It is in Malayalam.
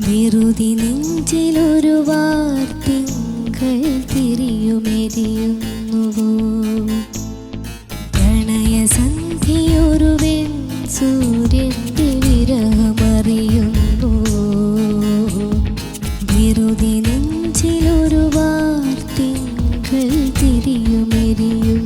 നിറുതി നെഞ്ചിലൊരു വാർത്തിങ്കൾ തിരിയുമെരിയുന്നുവോ പ്രണയസന്ധിയൊരു വെൺ സൂര്യന്റെ വിരഹമറിയുന്നു നിറുതി നെഞ്ചിലൊരു വാർത്തിങ്കൾ തിരിയുമെരിയും